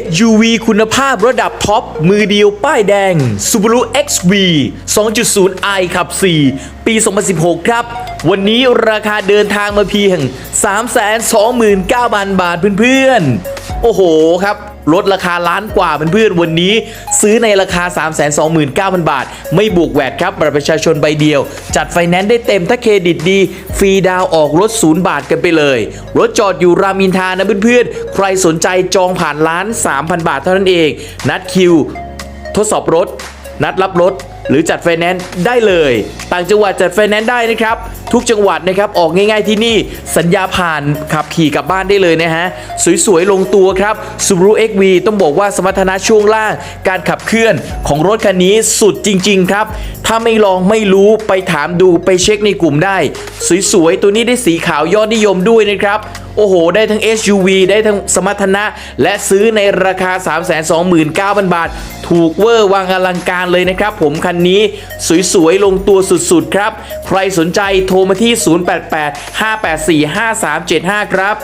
SUV คุณภาพระดับท็อป มือเดียวป้ายแดง Subaru XV 2.0i ขับ 4 ปี 2016 ครับ วันนี้ราคาเดินทางมาเพียง 329,000 บาทเพื่อนๆ โอ้โหครับ ลดราคาล้านกว่าเพื่อนๆวันนี้ ซื้อในราคา 329,000 บาท ไม่บวกแวดครับบัตรประชาชนใบเดียว จัดไฟแนนซ์ได้เต็มถ้าเครดิตดี ฟรีดาวออกรถศูนย์บาทกันไปเลย รถจอดอยู่รามินทานะเพื่อนๆ ใครสนใจจองผ่านล้าน 3,000 บาทเท่านั้นเอง นัดคิว ทดสอบรถ นัดรับรถ หรือจัดไฟแนนซ์ได้เลย ต่างจังหวัดจัดไฟแนนซ์ได้นะครับ ทุกจังหวัดนะครับออกง่ายๆที่นี่สัญญาผ่านขับขี่กลับบ้านได้เลยนะฮะ สวยๆ ลงตัวครับ Subaru XV ต้องบอกว่าสมรรถนะช่วงล่าง การขับเคลื่อนของรถคันนี้สุดจริง ๆ ครับ ถ้าไม่ลองไม่รู้ไปถามดูไปเช็คในกลุ่มได้ สวยๆ ตัวนี้ได้สีขาวยอดนิยมด้วยนะครับ โอ้โห ได้ทั้ง SUV ได้ทั้งสมรรถนะ และซื้อในราคา 329,000 บาท ถูกเวอร์วางอลังการเลยนะครับผมคันนี้สวยๆ ลงตัวสุดๆ ครับ ใครสนใจโทรมาที่ 0885845375 ครับ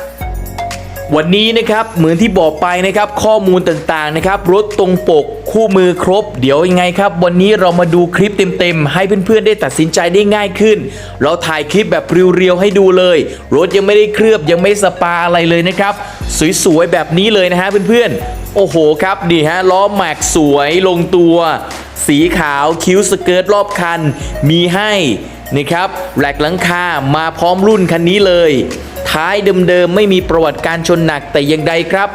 วันนี้นะครับเหมือนที่บอกไปนะครับข้อมูลต่างๆนะครับรถตรงปกคู่มือครบ เดี๋ยวยังไงครับ วันนี้เรามาดูคลิปเต็มๆ ให้เพื่อนๆได้ตัดสินใจได้ง่ายขึ้น เราถ่ายคลิปแบบเรียวๆให้ดูเลย รถยังไม่ได้เคลือบยังไม่สปาอะไรเลยนะครับ สวยๆแบบนี้เลยนะฮะเพื่อนๆ โอ้โหครับดีฮะล้อแม็กสวยลงตัว สีขาวคิ้วสเกิร์ตรอบคัน มีให้นะครับแหลกหลังคามาพร้อมรุ่นคันนี้เลย ท้ายเดิมๆไม่มีประวัติการชนหนักแต่อย่างใดครับ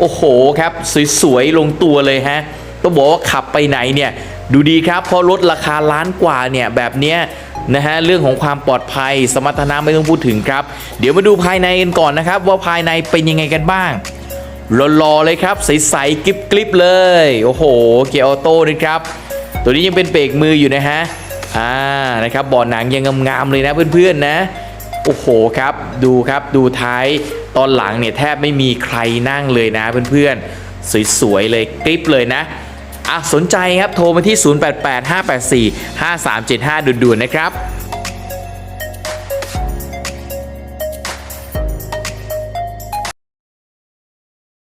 โอ้โหครับสวยๆลงตัวเลยฮะต้องบอกว่าขับไปไหนเนี่ยดูดีครับเพราะรถราคาล้านกว่าเนี่ยแบบเนี้ยนะฮะเรื่องของความปลอดภัยสมรรถนะไม่ต้องพูดถึงครับ เดี๋ยวมาดูภายในกันก่อนนะครับ ว่าภายในเป็นยังไงกันบ้างรอๆเลยครับ ใสๆกริบๆเลย โอ้โห เกียร์ออโต้นะครับ ตัวนี้ยังเป็นเบรกมืออยู่นะฮะอ่านะครับเบาะหนังยังงามๆเลยนะเพื่อนๆนะ โอ้โหครับ ดูครับดูท้ายตอนหลังเนี่ยแทบไม่มีใครนั่งเลยนะเพื่อนๆ สวยๆ เลยกริบเลยนะอะสนใจครับโทรมาที่ 0885845375ด่วนๆนะครับ